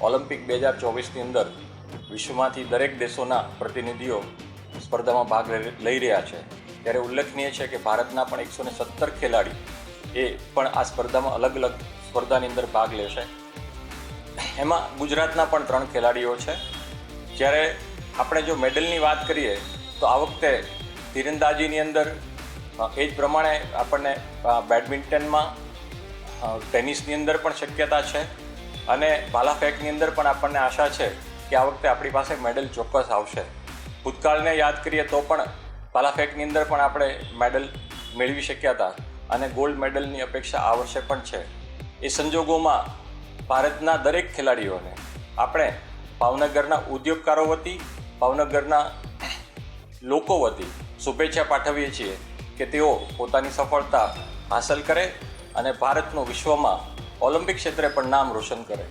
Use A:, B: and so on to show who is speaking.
A: Olympic બે હજાર ચોવીસની અંદર વિશ્વમાંથી દરેક દેશોના પ્રતિનિધિઓ સ્પર્ધામાં ભાગ લઈ- રહ્યા છે. ત્યારે ઉલ્લેખનીય છે કે ભારતના પણ એકસો ને સત્તર ખેલાડી એ પણ આ સ્પર્ધામાં અલગ અલગ સ્પર્ધાની અંદર ભાગ લેશે એમાં ગુજરાતના પણ ત્રણ ખેલાડીઓ છે. જ્યારે આપણે જો મેડલની વાત કરીએ, તો આ વખતે તીરંદાજીની અંદર એ જ પ્રમાણે આપણને બેડમિન્ટનમાં ટેનિસની અંદર પણ શક્યતા છે. અને ભાલા ફેંકની અંદર પણ આપણને આશા છે કે આ વખતે આપણી પાસે મેડલ ચોક્કસ આવશે. ભૂતકાળને યાદ કરીએ તો પણ ભાલા ફેંકની અંદર પણ આપણે મેડલ મેળવી શક્યા હતા અને ગોલ્ડ મેડલની અપેક્ષા આ વર્ષે પણ છે. એ સંજોગોમાં ભારતના દરેક ખેલાડીઓને આપણે ભાવનગરના ઉદ્યોગકારો વતી, ભાવનગરના લોકો વતી શુભેચ્છા પાઠવીએ છીએ કે તેઓ પોતાની સફળતા હાંસલ કરે અને ભારતનું વિશ્વમાં ઓલિમ્પિક ક્ષેત્રે પણ નામ રોશન કરે.